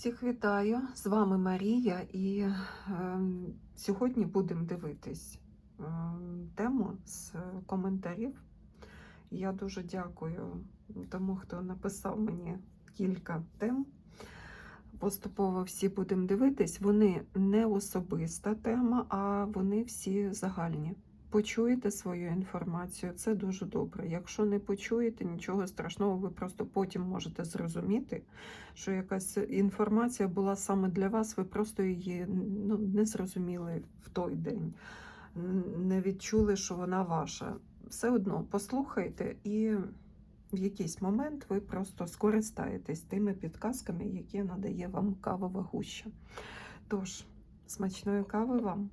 Всіх вітаю! З вами Марія, і е, сьогодні будемо дивитись е, тему з коментарів. Я дуже дякую тому, хто написав мені кілька тем. Поступово всі будемо дивитись. Вони не особиста тема, а вони всі загальні. Почуєте свою інформацію, це дуже добре. Якщо не почуєте, нічого страшного, ви просто потім можете зрозуміти, що якась інформація була саме для вас, ви просто її ну, не зрозуміли в той день, не відчули, що вона ваша. Все одно послухайте, і в якийсь момент ви просто скористаєтесь тими підказками, які надає вам кавова гуща. Тож, смачної кави вам!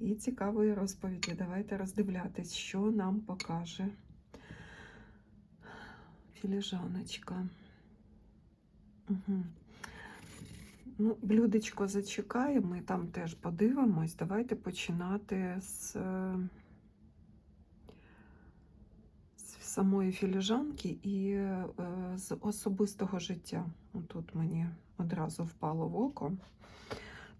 І цікавої розповіді. Давайте роздивлятись, що нам покаже філіжаночка. Угу. Ну, Блюдечко зачекаємо, ми там теж подивимось. Давайте починати з, з самої філіжанки і е, з особистого життя. Тут мені одразу впало в око.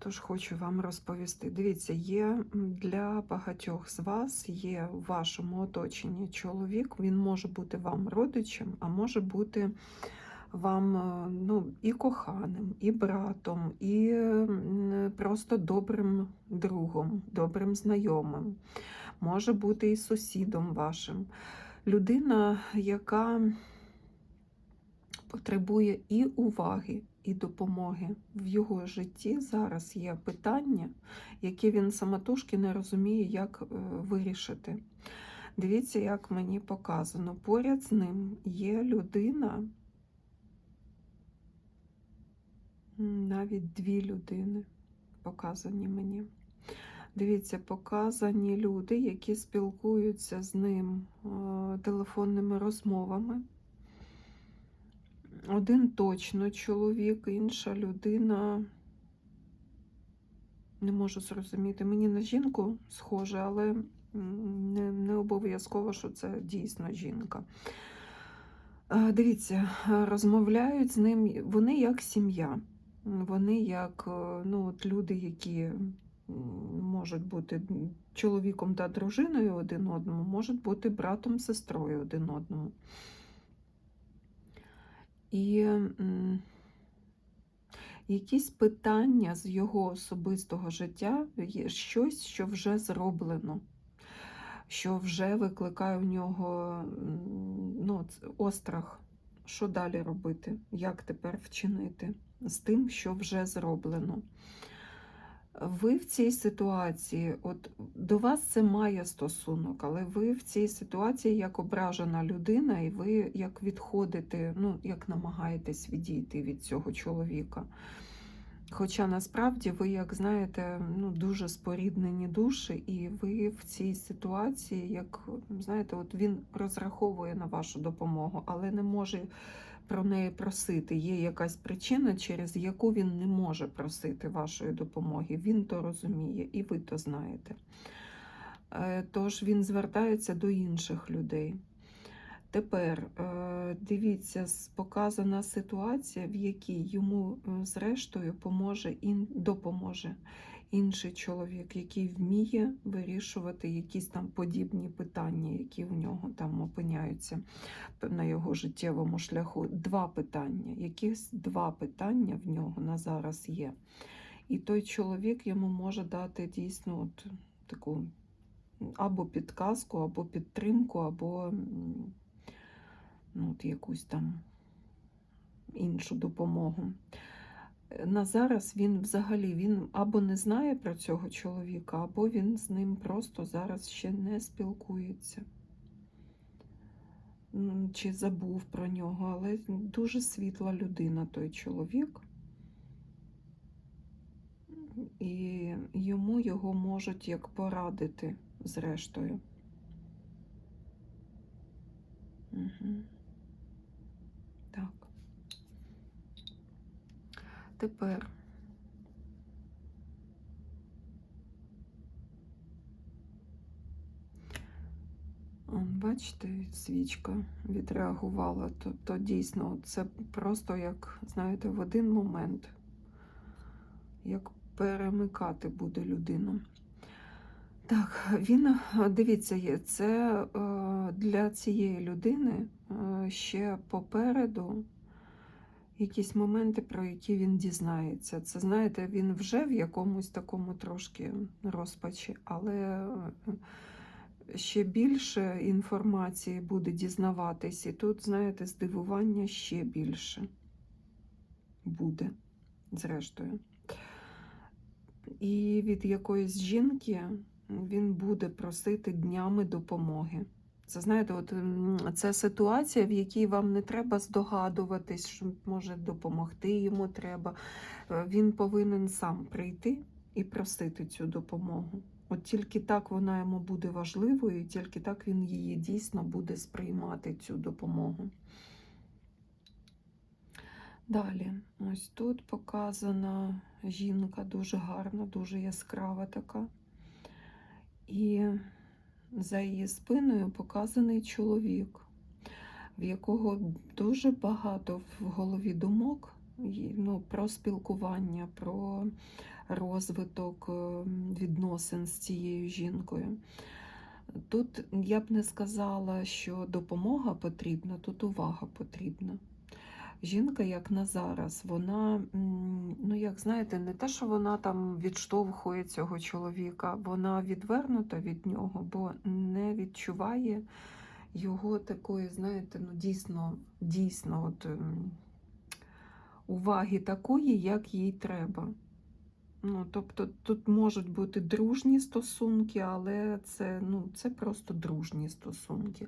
Тож хочу вам розповісти. Дивіться, є для багатьох з вас, є в вашому оточенні чоловік, він може бути вам родичем, а може бути вам ну, і коханим, і братом, і просто добрим другом, добрим знайомим, може бути і сусідом вашим. Людина, яка потребує і уваги, і допомоги в його житті зараз є питання, які він самотужки не розуміє, як е, вирішити. Дивіться, як мені показано. Поряд з ним є людина, навіть дві людини показані мені. Дивіться, показані люди, які спілкуються з ним е, телефонними розмовами. Один точно чоловік, інша людина. Не можу зрозуміти. Мені на жінку схоже, але не, не обов'язково, що це дійсно жінка. Дивіться, розмовляють з ним, вони як сім'я. Вони як ну, от люди, які можуть бути чоловіком та дружиною один одному, можуть бути братом, сестрою один одному. І якісь питання з його особистого життя щось, що вже зроблено, що вже викликає в нього ну, острах, що далі робити, як тепер вчинити з тим, що вже зроблено ви в цій ситуації, от до вас це має стосунок, але ви в цій ситуації як ображена людина, і ви як відходите, ну, як намагаєтесь відійти від цього чоловіка. Хоча насправді ви, як знаєте, ну, дуже споріднені душі, і ви в цій ситуації, як знаєте, от він розраховує на вашу допомогу, але не може про неї просити. Є якась причина, через яку він не може просити вашої допомоги. Він то розуміє, і ви то знаєте. Е, тож він звертається до інших людей. Тепер е, дивіться, показана ситуація, в якій йому, е, зрештою, поможе допоможе інший чоловік, який вміє вирішувати якісь там подібні питання, які в нього там опиняються на його життєвому шляху. Два питання, якісь два питання в нього на зараз є. І той чоловік йому може дати дійсно от таку або підказку, або підтримку, або ну, от якусь там іншу допомогу на зараз він взагалі він або не знає про цього чоловіка, або він з ним просто зараз ще не спілкується. Чи забув про нього, але дуже світла людина той чоловік, і йому його можуть як порадити зрештою. Угу. Так. Тепер бачите, свічка відреагувала. Тобто, дійсно, це просто як, знаєте, в один момент як перемикати буде людину. Так, він, дивіться, є- це е, для цієї людини е, ще попереду якісь моменти, про які він дізнається. Це, знаєте, він вже в якомусь такому трошки розпачі, але е, ще більше інформації буде дізнаватись, і тут, знаєте, здивування ще більше буде, зрештою. І від якоїсь жінки він буде просити днями допомоги. Це знаєте, от це ситуація, в якій вам не треба здогадуватись, що може допомогти йому треба. Е, Він повинен сам прийти і просити цю допомогу. От тільки так вона йому буде важливою, і тільки так він її дійсно буде сприймати, цю допомогу. Далі, ось тут показана жінка дуже гарна, дуже яскрава така. І за її спиною показаний чоловік, в якого дуже багато в голові думок ну, про спілкування, про розвиток е, відносин з цією жінкою. Тут я б не сказала, що допомога потрібна, тут увага потрібна. Жінка, як на зараз, вона, ну як знаєте, не те, що вона там відштовхує цього чоловіка, вона відвернута від нього, бо не відчуває його такої, знаєте, ну дійсно, дійсно, от, уваги такої, як їй треба. Ну, тобто тут можуть бути дружні стосунки, але це, ну, це просто дружні стосунки.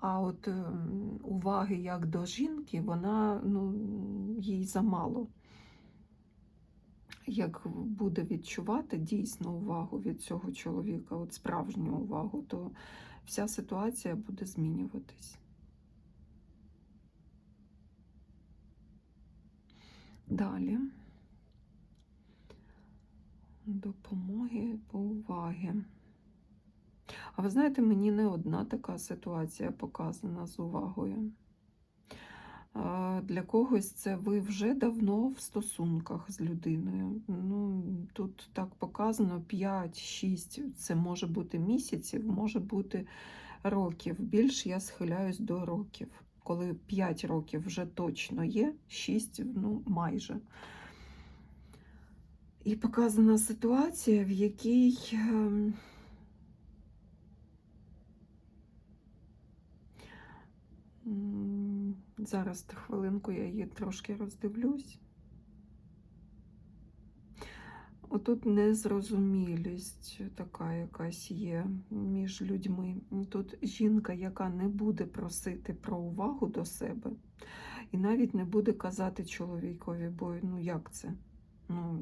А от ем, уваги як до жінки, вона ну, їй замало. Як буде відчувати дійсно увагу від цього чоловіка, от справжню увагу, то вся ситуація буде змінюватись. Далі. Допомоги, уваги. А ви знаєте, мені не одна така ситуація показана з увагою. Для когось це ви вже давно в стосунках з людиною. Ну, тут так показано 5-6, це може бути місяців, може бути років. Більш я схиляюсь до років. Коли 5 років вже точно є, 6 ну, майже. І показана ситуація, в якій ем, зараз хвилинку я її трошки роздивлюсь. Отут незрозумілість така якась є між людьми. Тут жінка, яка не буде просити про увагу до себе, і навіть не буде казати чоловікові, бо ну як це? Ну,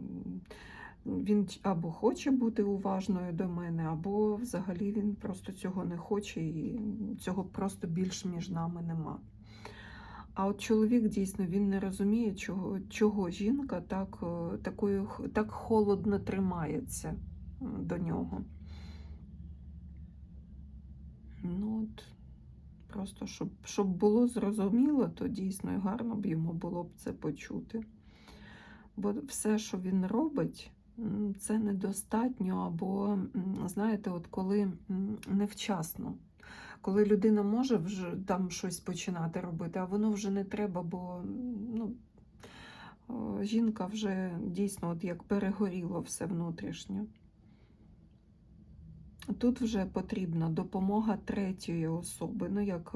він або хоче бути уважною до мене, або взагалі він просто цього не хоче, і цього просто більш між нами нема. А от чоловік дійсно він не розуміє, чого, чого жінка так, е, такою, так холодно тримається до нього. Ну, от, просто щоб, щоб було зрозуміло, то дійсно гарно б йому було б це почути. Бо все, що він робить, це недостатньо, або, знаєте, от коли невчасно. Коли людина може вже там щось починати робити, а воно вже не треба, бо ну, жінка вже дійсно от як перегоріло все внутрішньо. Тут вже потрібна допомога третьої особи, ну як,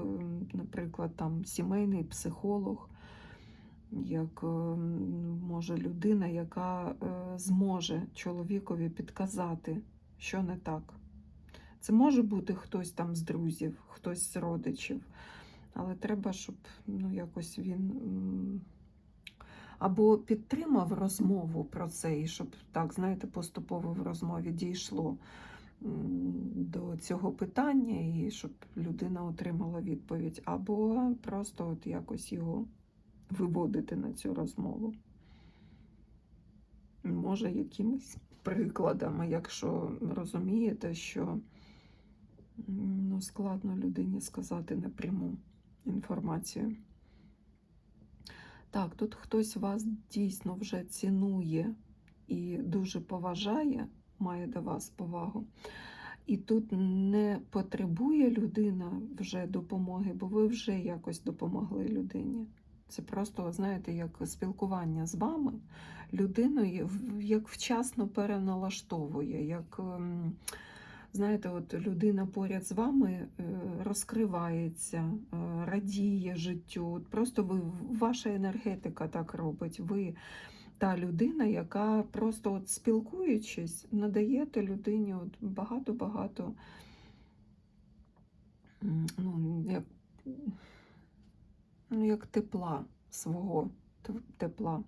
наприклад, там сімейний психолог, як ем, може людина, яка е, зможе чоловікові підказати, що не так. Це може бути хтось там з друзів, хтось з родичів, але треба, щоб ну, якось він або підтримав розмову про це, і щоб так, знаєте, поступово в розмові дійшло до цього питання, і щоб людина отримала відповідь, або просто от якось його виводити на цю розмову. Може, якимись прикладами, якщо розумієте, що ну, складно людині сказати напряму інформацію. Так, тут хтось вас дійсно вже цінує і дуже поважає, має до вас повагу. І тут не потребує людина вже допомоги, бо ви вже якось допомогли людині. Це просто, знаєте, як спілкування з вами людиною як вчасно переналаштовує, як ем, знаєте, от людина поряд з вами е, розкривається, е, радіє життю. От Просто ви, ваша енергетика так робить. Ви та людина, яка просто от спілкуючись, надаєте людині от багато-багато ну, як, ну, як тепла свого тепла.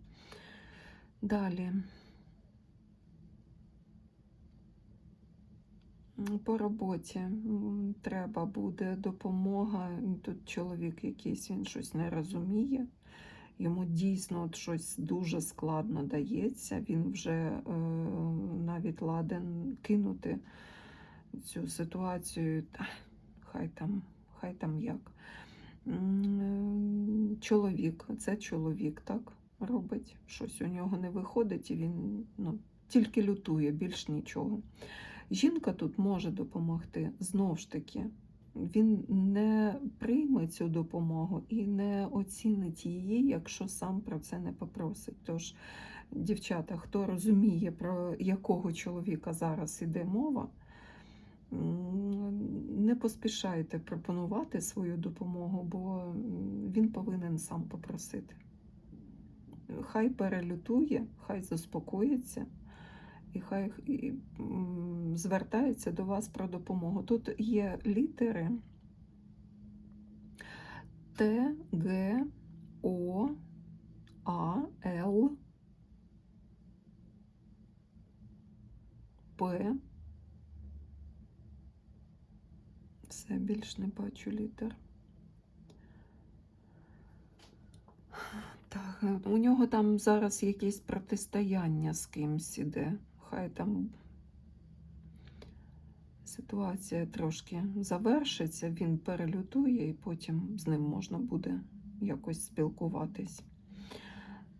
Далі. По роботі треба буде допомога. Тут чоловік якийсь він щось не розуміє. Йому дійсно от щось дуже складно дається. Він вже е, навіть ладен кинути цю ситуацію. Та, хай там, хай там як. М, Чоловік, це чоловік, так, робить. Щось у нього не виходить, і він ну, тільки лютує, більш нічого. Жінка тут може допомогти знову ж таки. Він не прийме цю допомогу і не оцінить її, якщо сам про це не попросить. Тож, дівчата, хто розуміє, про якого чоловіка зараз іде мова, не поспішайте пропонувати свою допомогу, бо він повинен сам попросити. Хай перелютує, хай заспокоїться і хай звертається до вас про допомогу. Тут є літери Т, Г, О, А, Л, П. Все, більш не бачу літер. Так, у нього там зараз якесь протистояння з кимсь іде. Хай там ситуація трошки завершиться, він перелютує і потім з ним можна буде якось спілкуватись.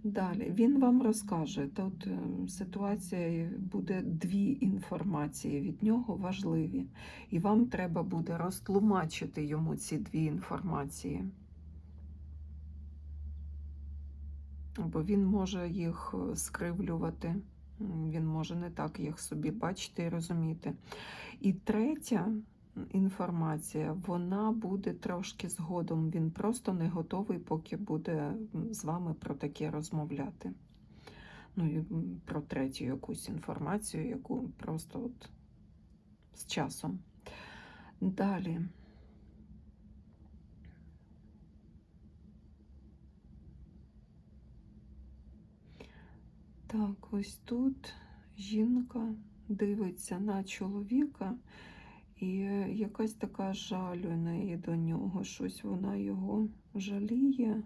Далі він вам розкаже, тут е, ситуація буде дві інформації від нього важливі, і вам треба буде розтлумачити йому ці дві інформації. Бо він може їх е, скривлювати, він може не так їх собі бачити і розуміти. І третя інформація, вона буде трошки згодом. Він просто не готовий, поки буде з вами про таке розмовляти. Ну і про третю якусь інформацію, яку просто от з часом. Далі. Так, ось тут жінка дивиться на чоловіка, і е, якась така жаль у неї до нього. Щось вона його жаліє.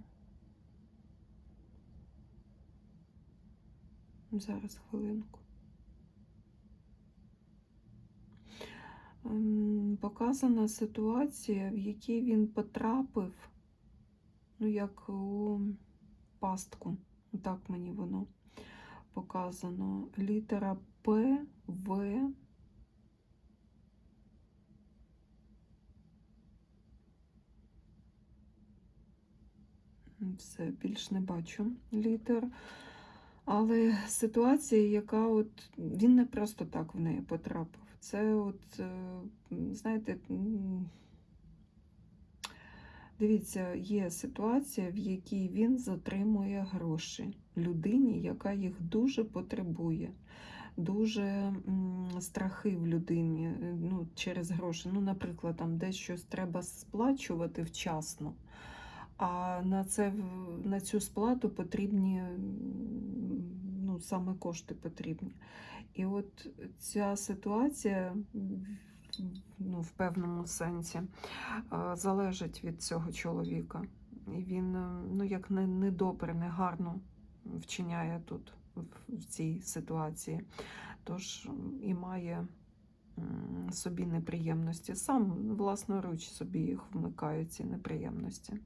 Зараз хвилинку. Ем, Показана ситуація, в якій він потрапив, ну, як у пастку. Так мені воно показано. Літера П, В. Все, більш не бачу літер. Але ситуація, яка от він не просто так в неї потрапив. Це от, е, знаєте, дивіться, є ситуація, в якій він затримує гроші людині, яка їх дуже потребує. Дуже страхи в людині е, ну, через гроші. Ну, наприклад, там десь щось треба сплачувати вчасно, а на, це, на цю сплату потрібні ну, саме кошти потрібні. І от ця ситуація ну, в певному сенсі залежить від цього чоловіка. І він е, ну, як не, недобре, негарно вчиняє тут в- цій ситуації. Тож і має собі неприємності. Сам власноруч собі їх вмикає, ці неприємності.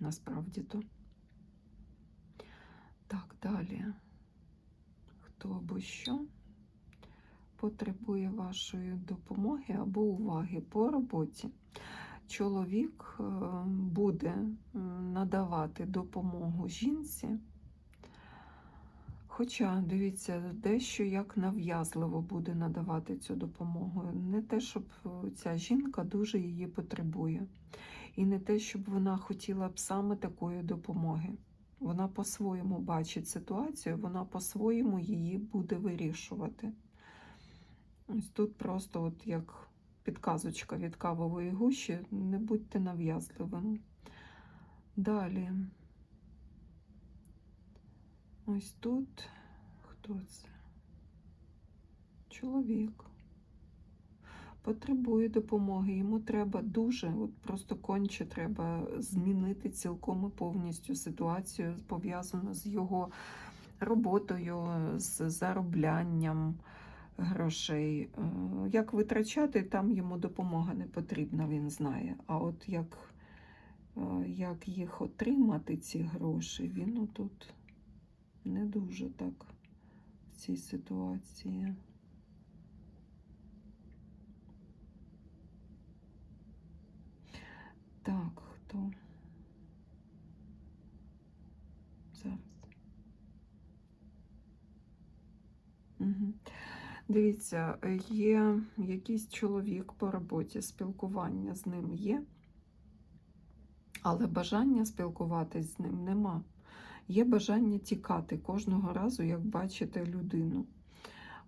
Насправді то. Так, далі. хто або що потребує вашої допомоги або уваги по роботі. Чоловік е, буде надавати допомогу жінці. Хоча, дивіться, дещо як нав'язливо буде надавати цю допомогу. Не те, щоб е, ця жінка дуже її потребує. І не те, щоб вона хотіла б саме такої допомоги. Вона по-своєму бачить ситуацію, вона по-своєму її буде вирішувати. Ось тут просто от як підказочка від кавової гущі, не будьте нав'язливим. Далі. Ось тут хто це? Чоловік. Потребує допомоги. Йому треба дуже, от просто конче треба змінити цілком і повністю ситуацію, пов'язану з його роботою, з зароблянням грошей. Е, Як витрачати, там йому допомога не потрібна, він знає. А от як, е, як їх отримати, ці гроші, він тут не дуже так в цій ситуації. Так, хто? Зараз. Угу. Дивіться, є якийсь чоловік по роботі, спілкування з ним є, але бажання спілкуватись з ним нема. Є бажання тікати кожного разу, як бачите людину.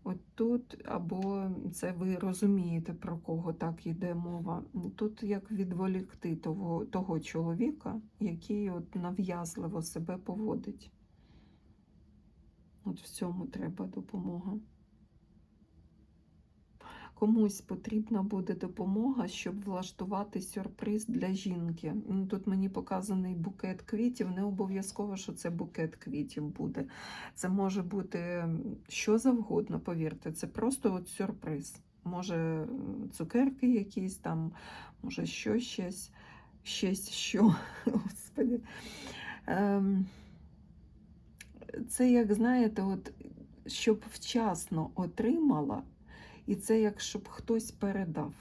От тут, або це ви розумієте, про кого так йде мова. Тут як відволікти того, того чоловіка, який от нав'язливо себе поводить. От в цьому треба допомога. Комусь потрібна буде допомога, щоб влаштувати сюрприз для жінки. Ну, Тут мені показаний букет квітів. Не обов'язково, що це букет квітів буде. Це може бути що завгодно, повірте, це просто от сюрприз. Може, цукерки якісь там, може, що щось, щось що. Господи. Ем, Це, як знаєте, от, щоб вчасно отримала. І це як щоб хтось передав.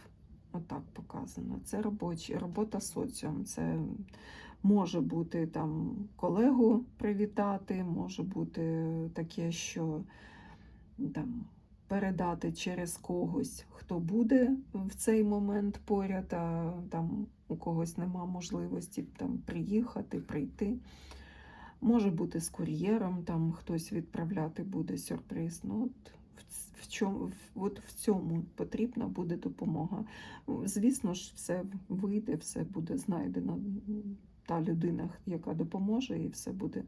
Отак показано. Це робочі, робота соціум. Це може бути там колегу привітати, може бути таке, що там передати через когось, хто буде в цей момент поряд, а там у когось нема можливості там приїхати, прийти. Може бути з кур'єром, там хтось відправляти буде сюрприз. Ну, от в чому от в цьому потрібна буде допомога. Звісно ж, все вийде, все буде знайдено. Та людина, яка допоможе, і все буде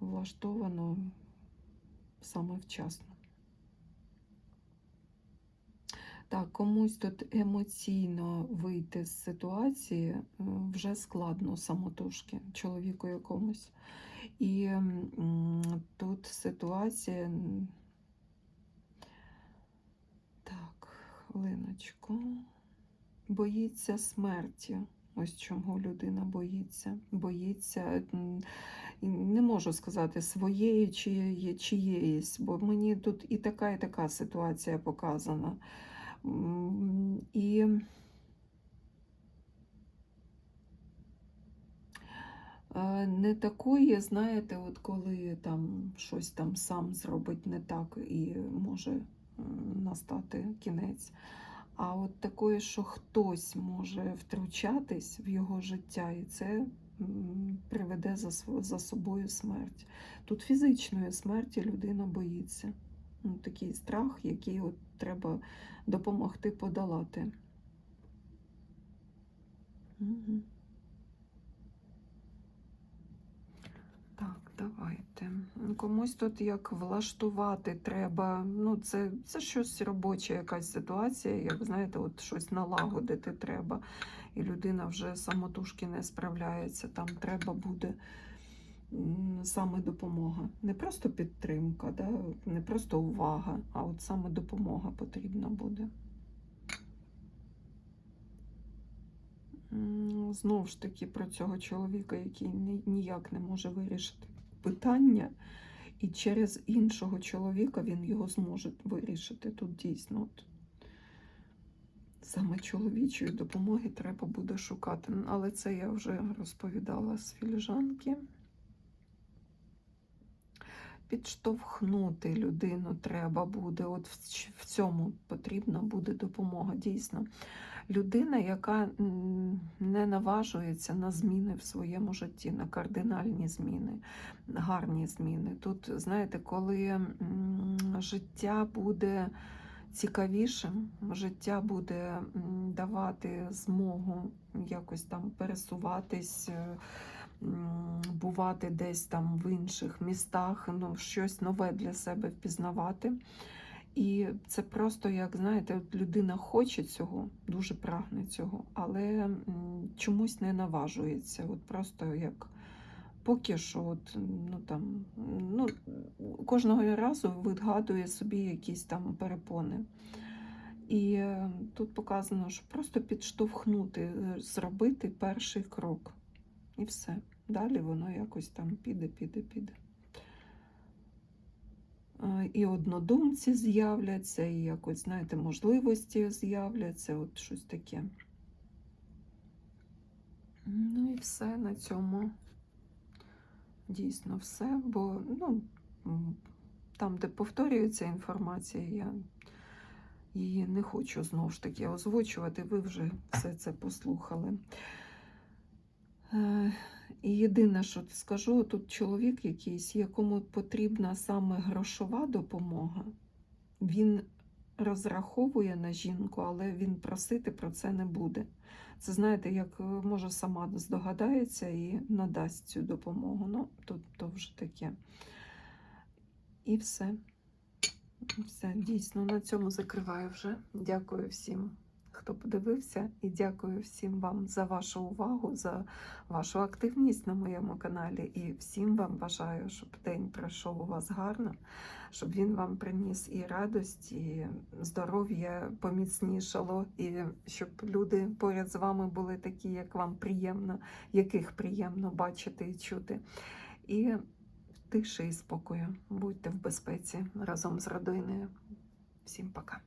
влаштовано саме вчасно. Так, комусь тут емоційно вийти з ситуації е, вже складно самотужки, чоловіку якомусь. І тут ситуація. Так, хвилиночку. Боїться смерті. Ось чому людина боїться. Боїться, не можу сказати, своєї чи чиєїсь, бо мені тут і така, і така ситуація показана. І не такої, знаєте, от коли там щось там сам зробить не так і може настати кінець. А от такої, що хтось може втручатись в його життя, і це приведе за собою смерть. Тут фізичної смерті людина боїться. Ну, Такий страх, який от треба допомогти подолати. Угу. Так, давайте. Комусь тут як влаштувати треба. Ну, це це щось робоча якась ситуація, як знаєте, от щось налагодити треба. І людина вже самотужки не справляється. Там треба буде саме допомога. Не просто підтримка, да? не просто увага, а от саме допомога потрібна буде. Знову ж таки, про цього чоловіка, який ніяк не може вирішити питання, І через іншого чоловіка він його зможе вирішити. Тут дійсно от, саме чоловічої допомоги треба буде шукати. Але це я вже розповідала з філіжанки. Підштовхнути людину треба буде. От в цьому потрібна буде допомога. Дійсно, людина, яка не наважується на зміни в своєму житті, на кардинальні зміни, гарні зміни. Тут, знаєте, коли життя буде цікавішим, життя буде давати змогу якось там пересуватись. Бувати десь там в інших містах, ну, щось нове для себе впізнавати. І це просто, як знаєте, от людина хоче цього, дуже прагне цього, але чомусь не наважується. От просто як поки що, от, ну там, ну, кожного разу вигадує собі якісь там перепони. І е, тут показано, що просто підштовхнути, е, зробити перший крок. І все. Далі воно якось там піде, піде, піде. І однодумці з'являться, і якось, знаєте, можливості з'являться, от щось таке. Ну і все на цьому. Дійсно все, бо ну, там, де повторюється інформація, я її не хочу знову ж таки озвучувати. Ви вже все це послухали. Е, І єдине, що скажу, тут чоловік якийсь, якому потрібна саме грошова допомога, він розраховує на жінку, але він просити про це не буде. Це знаєте, як е, може сама здогадається і надасть цю допомогу. Ну, то, то вже таке. І все. Все, дійсно, на цьому закриваю вже. Дякую всім, хто подивився, і дякую всім вам за вашу увагу, за вашу активність на моєму каналі. І всім вам бажаю, щоб день пройшов у вас гарно, щоб він вам приніс і радість, і здоров'я поміцнішало, і щоб люди поряд з вами були такі, як вам приємно, яких приємно бачити і чути. І тиші і спокою. Будьте в безпеці разом з родиною. Всім пока.